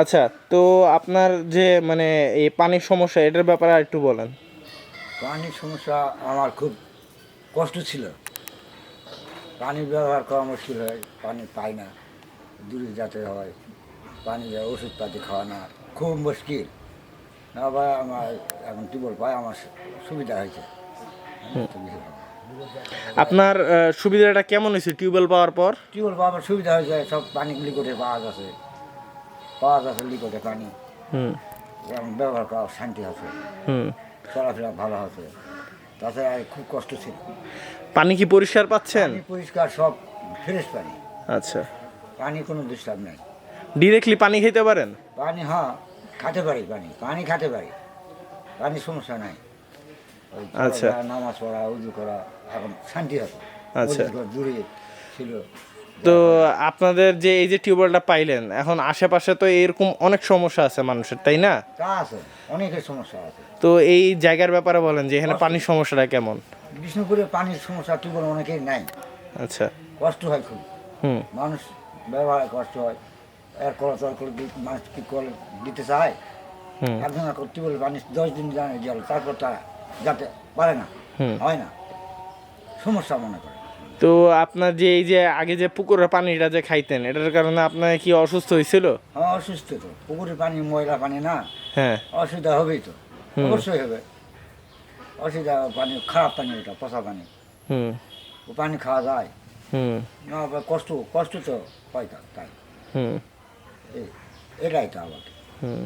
আচ্ছা তো আপনার যে মানে এই পানির সমস্যা এটার ব্যাপারে আর একটু বলেন। পানির সমস্যা আমার খুব কষ্ট ছিল। পানি ব্যবহার করা মুশকিল হয় পানি পাই না দূরে যেতে হয় পানি ওষুধপাতি খাওয়া না খুব মুশকিল। না বা আমার এখন টিউবওয়েল পাই আমার সুবিধা হয়েছে। আপনার সুবিধাটা কেমন হয়েছে টিউবওয়েল পাওয়ার পর? টিউবওয়েল পাওয়ার সুবিধা হয়েছে সব পানিগুলি করে পাওয়া যাচ্ছে পাওয়া যাচ্ছে লিকোটে পানি। ব্যবহার করা শান্তি আছে হুম। চলাফেরা ভালো আছে তাছাড়া খুব কষ্ট ছিল। পানি কি পরিষ্কার পাচ্ছেন? পরিষ্কার সব ফ্রেশ পানি। আচ্ছা। পানি কোনো ডিস্টার্ব নেই। ডিরেক্টলি পানি খেতে পারেন? পানি হ্যাঁ খেতে পারি পানি। পানি খেতে পারি। পানির সমস্যা নাই। আচ্ছা। নামাজ পড়া উজু করা এখন শান্তি আছে। আচ্ছা। দূরে ছিল। তো আপনাদের যে এই যে টিউবওয়েলটা পাইলেন এখন আশেপাশে তো এরকম অনেক সমস্যা আছে মানুষের তাই না? আছে অনেকের সমস্যা আছে। তো এই জায়গার ব্যাপারে বলেন যে এখানে পানির সমস্যাটা কেমন? বিষ্ণুপুরে পানির সমস্যা টিউবওয়েল অনেকের নাই আচ্ছা। কষ্ট হয় খুব। হুম। মানুষ ব্যবহার কষ্ট হয়। এর কল তল করে মানুষ কি কল দিতে চায়? হুম। একজন টিউবওয়েল পানি দশ দিন জানে জল তারপর তারা যাতে পারে না। হুম। হয় না। সমস্যা মনে করে। তো আপনার যে এই যে আগে যে পুকুরের পানিটা যে খাইতেন এটার কারণে আপনার কি অসুস্থ হয়েছিল? হ্যাঁ অসুস্থ তো। পুকুরের পানি ময়লা পানি না। হ্যাঁ। অসুবিধা হবেই তো। অবশ্যই হবে। অসুবিধা পানি খারাপ পানি এটা পচা পানি। হুম। ও পানি খাওয়া যায়। হুম। না কষ্ট কষ্ট তো হয় তাই। হুম। এটাই তো আমাকে হুম।